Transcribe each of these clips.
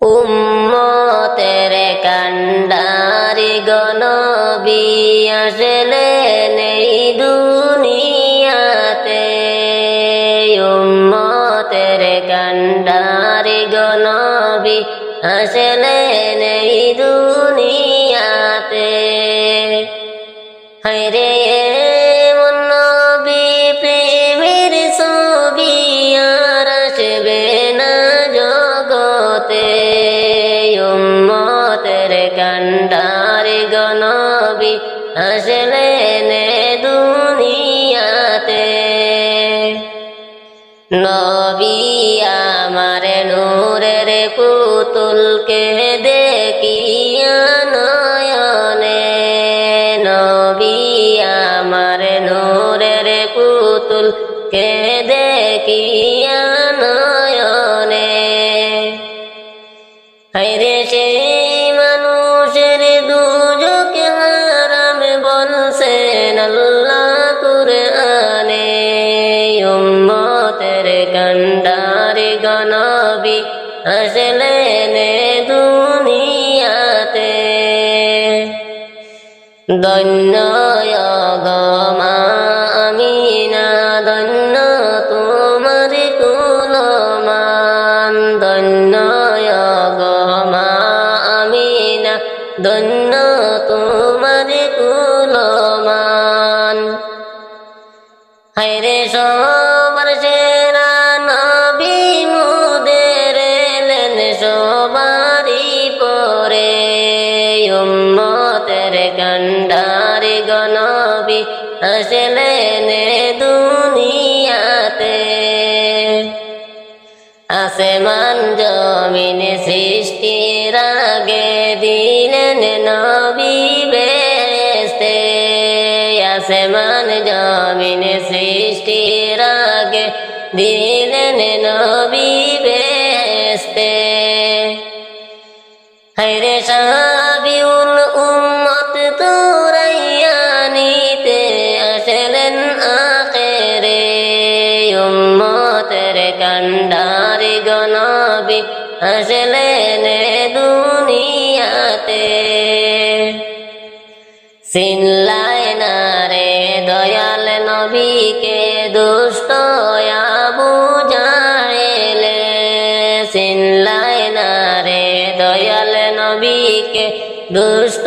উম্মতের কান্ডারি গনবি আসলে নেই দুনিয়াতে। উম্মতের কান্ডারি গনবি আসলে নেই দুনিয়াতে। হায়রে গনবি আসলে নে দুনিয়াতে। নবী আমার নূরের পুতুলকে দেখিয়া গনবি আসলে নে দুনিয়াতে। ধন্য গমা আমিনা দন্য তোমার কুলমান। গমা আমি না তোমার গন্ডারি গনবি আসলেন দুনিয়াতে। আসমান জমিন সৃষ্টির আগে দিলেন নবী বেস্তে আসমান জমিন সৃষ্টির আগে দিলেন নবী বেস্তে আসলেন দুনিয়াতে। সিনলায় না রে দয়াল নবীকে দুষ্ট বুঝাইলে সিনলায় না রে দয়াল নবীকে দুষ্ট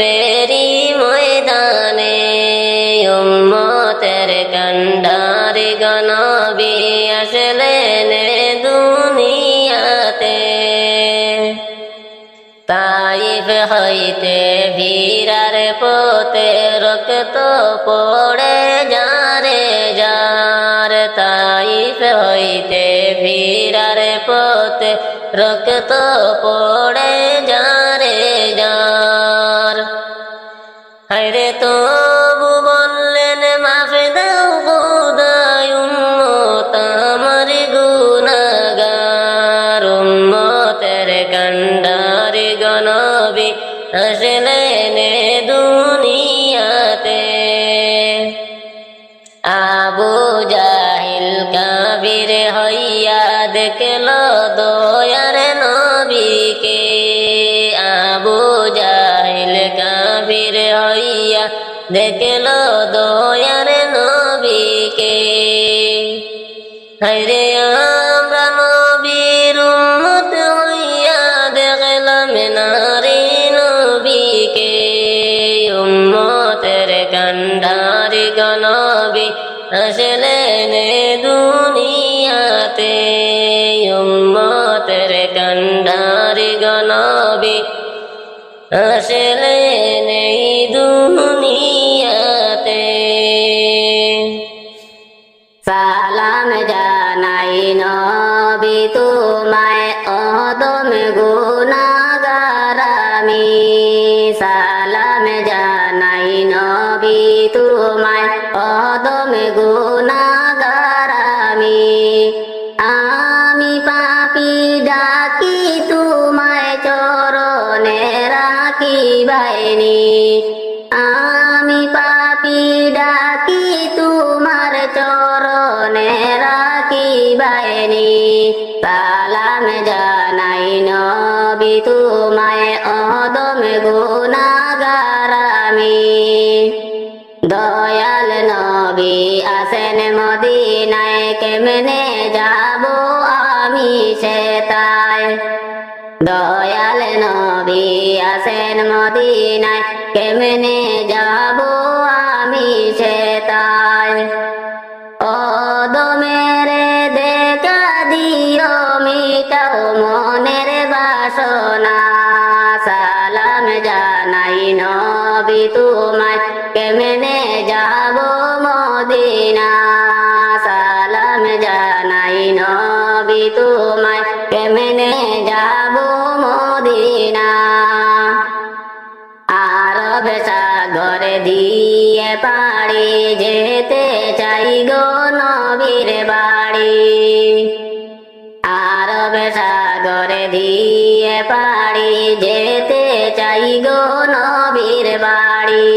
ফেরি ময়দানে উম্মতের কন্ডারি গনবি আসলেন দুনিয়াতে। তাইফ হইতে ভিড়ার পোতে রক্ত পড়ে যারে যার। তাইফ হইতে ভিড়ার পোতে রক্ত পড়ে উম্মতের কান্ডারি গনবি আসলেন দুনিয়াতে। আবু জাহিল কাবির হইয়া দেখল দয়ার নবীকে। আবু জাহিল কাবির হইয়া দেখল দয়ার নবীকে। হায়রে গুণাগারামি সালাম জানাই নবী তোমায় অদম গুণাগারামি বাইনি সালাম জানাই নবী তোমায় অদম গুণাগারামি দয়াল নবী আসেন মদিনায়, কেমনে যাব আমি সেতায়? দয়াল নবী আসেন মদিনায়, কেমনে যাব আমি সেতায়? জানাই নবী তোমায় কেমনে যাব মদিনা। আরব সাগর দিয়ে পাড়ি যেতে চাই গো নবীর বাড়ি। আরব সাগর দিয়ে পাড়ি যেতে চাই গো নবীর বাড়ি।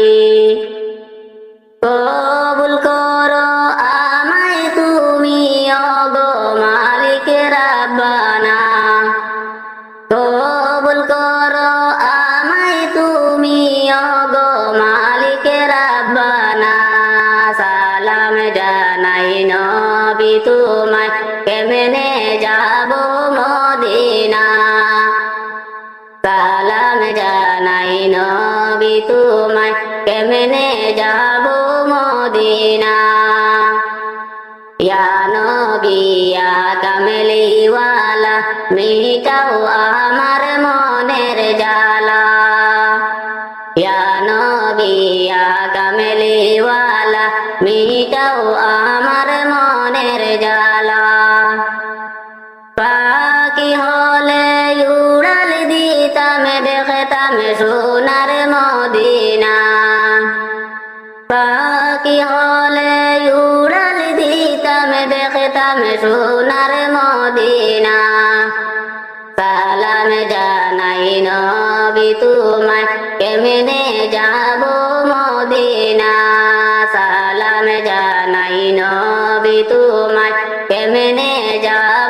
কবুল নবী তোমায় কেমনে যাব মদিনা? সালাম জানাই নবী, তোমায় কেমনে যাব মদিনা? ইয়া নবী, ইয়া কামলিওয়ালা মিটাও আমার মনের জালা ইয়া নবী, ইয়া কামলিওয়ালা মিটাও আমার সোনার মদিনা। পাখি হলে উড়াল দিতাম, দেখতাম সোনার মদিনা। সালাম জানাই নবী তোমায়, কেমনে যাব মদিনা? সালাম জানাই নবী তোমায়, কেমনে যাব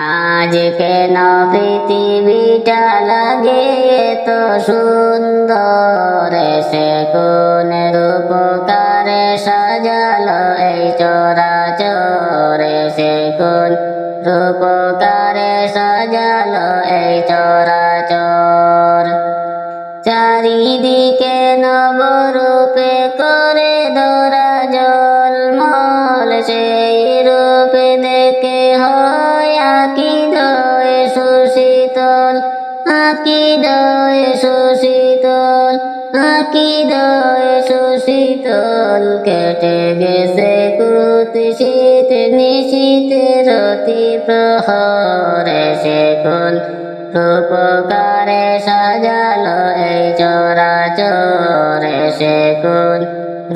আজ কেন পৃথিবীটা লাগে তো সুন্দর? সে কোন রূপকারে সাজালো এই চরাচরে? সে কোন রূপকারে সাজালো এই চরাচর? চারিদিকে নবরূপে করে ধরা আকি দয় সুশীতল কেটে গেছে কুত শীত নিশীত রতি প্রহরে সে কোন রূপকারে সাজালো এই চরাচরে সে কোন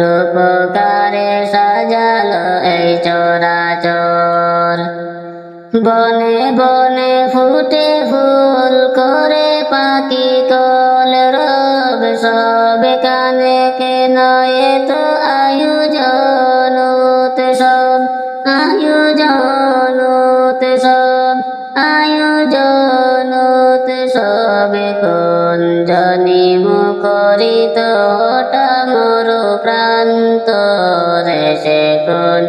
রূপকারে সাজালো এই চরাচর। বনে বনে ফুটে ফুল করে পাখি কল সব কানে কে নয়ে তো আয়োজন সব আয়োজন সব আয়োজন সবে কোন জনি মুখরিত মর প্রান্ত রে সে কোন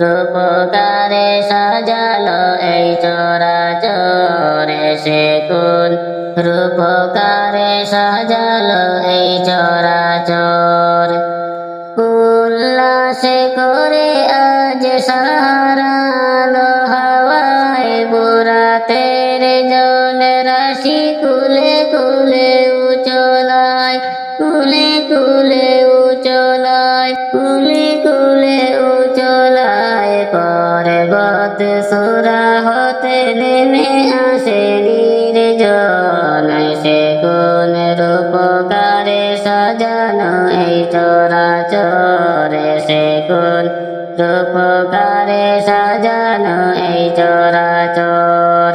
রূপকারে সাজালো এই চরাচরে সে কোন রূপকারে সাজালো এই চরাচর রূপকারে সাজানো এই চরাচর।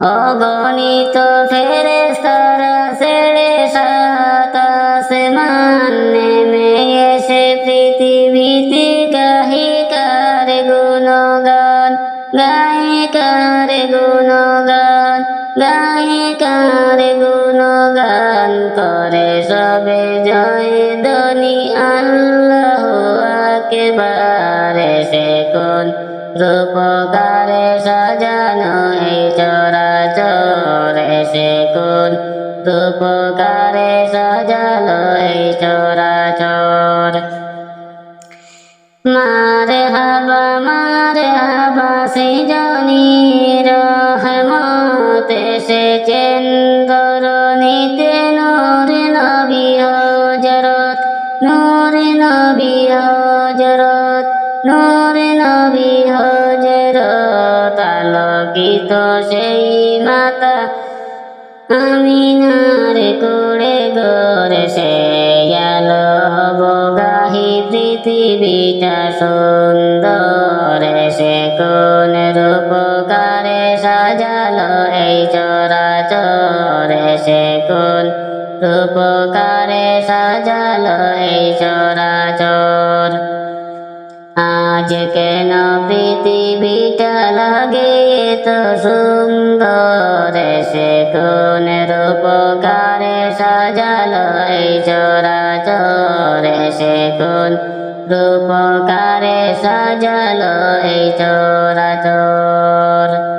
অগণিত ফেরেস্তারা ছেড়ে সাতাশ মান নেমে এসে পৃথিবীতে গাহিকার গুণগান গায়িকার গুণগান গায়িকার গুণগান করে সবে রূপকারে সাজানো এই চরাচর সে কোন রূপকারে সাজানো এই চরাচর? মারে হাবা মারে হাবা সৃজনী রহমত এসেছেন আলোকিত সেই মাতা আমিনার কুড়ে গোরে সে আলো হব গাহি পৃথিবীটা সুন্দর সে কোন রূপকারে সাজালো এই চরাচর সে কোন রূপকারে সাজালো এই চরাচর আজ কেন পৃথিবীটা লাগে তো সুন্দর। সে কোন রূপকারে সাজালো এই চরাচর। সে কোন রূপকারে সাজালো এই চরাচর।